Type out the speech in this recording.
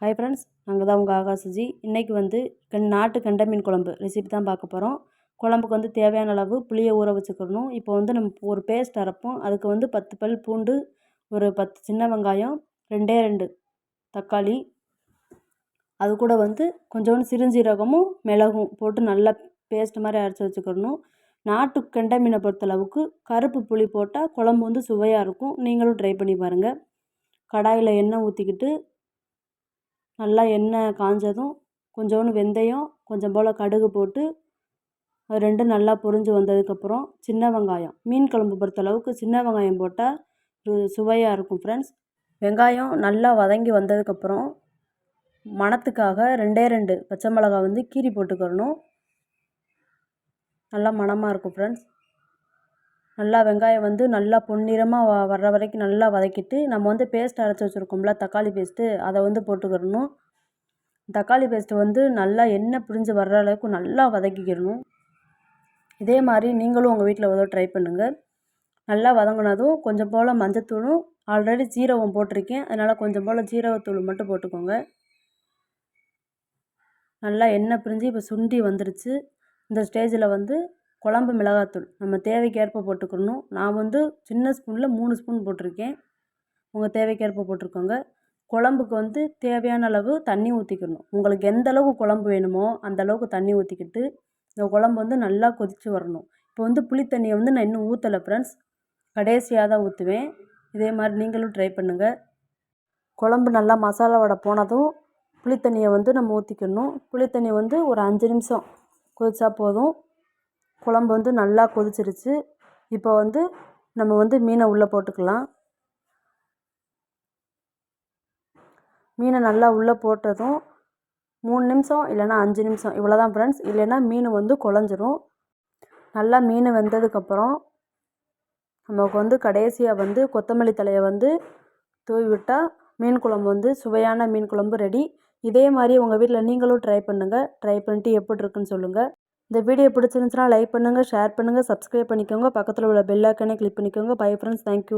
Hi friends நாங்கள் தான் உங்கள் ஆகாசுஜி இன்றைக்கி வந்து கண் நாட்டு கெண்டை மீன் குழம்பு ரெசிபி தான் பார்க்க போகிறோம் குழம்புக்கு வந்து தேவையான அளவு புளியை ஊற வச்சுக்கணும். இப்போ வந்து நம்ம ஒரு பேஸ்ட் அரைப்போம். அதுக்கு வந்து பத்து பல் பூண்டு ஒரு பத்து சின்ன வெங்காயம் ரெண்டே ரெண்டு தக்காளி. அது கூட வந்து கொஞ்சோண்டு சிறுஞ்சீரகமும் மிளகும் போட்டு நல்லா பேஸ்ட் மாதிரி அரைச்சி வச்சுக்கணும். நாட்டு கெண்டை மீனை பொறுத்தளவுக்கு கருப்பு புளி போட்டால் குழம்பு வந்து சுவையாக இருக்கும். நீங்களும் ட்ரை பண்ணி பாருங்கள் கடாயில் எண்ணெய் ஊற்றிக்கிட்டு நல்லா எண்ணெய் காஞ்சதும் கொஞ்சோண்டு வெந்தயம் கொஞ்சம் போல் கடுகு போட்டு அது ரெண்டும் நல்லா பொரிஞ்சு வந்ததுக்கப்புறம் சின்ன வெங்காயம். மீன் குழம்பு பொறுத்தளவுக்கு சின்ன வெங்காயம் போட்டால் சுவையாக இருக்கும் ஃப்ரெண்ட்ஸ் வெங்காயம் நல்லா வதங்கி வந்ததுக்கப்புறம் மணத்துக்காக ரெண்டே ரெண்டு பச்சை மிளகா வந்து கீறி போட்டுக்கிறணும் நல்லா மணமாக இருக்கும் ஃப்ரெண்ட்ஸ் நல்லா வெங்காயம் வந்து நல்லா பொன்னிறமாக வ வர்ற வரைக்கும் நல்லா வதக்கிட்டு நம்ம வந்து பேஸ்ட் அரைச்சி வச்சுருக்கோம்ல தக்காளி பேஸ்ட்டு அதை வந்து போட்டுக்கிடணும். தக்காளி பேஸ்ட்டு வந்து நல்லா எண்ணெய் பிரிஞ்சு வர்ற அளவுக்கு நல்லா வதக்கிக்கிடணும். இதே மாதிரி நீங்களும் உங்கள் வீட்டில் உதவ ட்ரை பண்ணுங்கள் நல்லா வதங்கினதும் கொஞ்சம் போல் மஞ்சத்தூளும் ஆல்ரெடி ஜீரகம் போட்டிருக்கேன். அதனால் கொஞ்சம் போல் ஜீரகத்தூள் மட்டும் போட்டுக்கோங்க. நல்லா எண்ணெய் பிரிஞ்சு இப்போ சுண்டி வந்துடுச்சு இந்த ஸ்டேஜில் வந்து குழம்பு மிளகாத்தூள். நம்ம தேவைக்கேற்ப போட்டுக்கணும். நான் வந்து சின்ன ஸ்பூனில் மூணு ஸ்பூன் போட்டிருக்கேன். உங்கள் தேவைக்கேற்ப போட்டுக்கோங்க குழம்புக்கு வந்து தேவையான அளவு தண்ணி ஊற்றிக்கணும் உங்களுக்கு எந்த அளவுக்கு குழம்பு வேணுமோ அந்த அளவுக்கு தண்ணி ஊற்றிக்கிட்டு இந்த குழம்பு வந்து நல்லா கொதித்து வரணும். இப்போ வந்து புளி தண்ணியை வந்து நான் இன்னும் ஊற்றலை ஃப்ரெண்ட்ஸ் கடைசியாக தான் ஊற்றுவேன் இதே மாதிரி நீங்களும் ட்ரை பண்ணுங்கள் குழம்பு நல்லா மசாலா வடை போனதும் புளித்தண்ணியை வந்து நம்ம ஊற்றிக்கணும் புளி வந்து ஒரு அஞ்சு நிமிஷம் கொதிச்சா போதும். குழம்பு வந்து நல்லா கொதிச்சிருச்சு. இப்போ வந்து நம்ம வந்து மீனை உள்ளே போட்டுக்கலாம். மீனை நல்லா உள்ளே போட்டதும் மூணு நிமிஷம் இல்லைன்னா அஞ்சு நிமிஷம் இவ்வளோ தான் ஃப்ரெண்ட்ஸ் இல்லைன்னா மீன் வந்து குழஞ்சிரும். நல்லா மீன் வெந்ததுக்கப்புறம் நமக்கு வந்து கடைசியாக வந்து கொத்தமல்லி தலையை வந்து தூவி விட்டால் மீன் குழம்பு வந்து சுவையான மீன் குழம்பு ரெடி இதே மாதிரி உங்கள் வீட்டில் நீங்களும் ட்ரை பண்ணுங்கள் ட்ரை பண்ணிட்டு எப்படி இருக்குன்னு சொல்லுங்கள் இந்த வீடியோ பிடிச்சிருந்துச்சுன்னா லைக் பண்ணுங்கள் ஷேர் பண்ணுங்கள் சப்ஸ்கிரைப் பண்ணிக்கோங்க. பக்கத்தில் உள்ள பெல் ஐக்கனை கிளிக் பண்ணிக்கோங்க. Bye friends thank you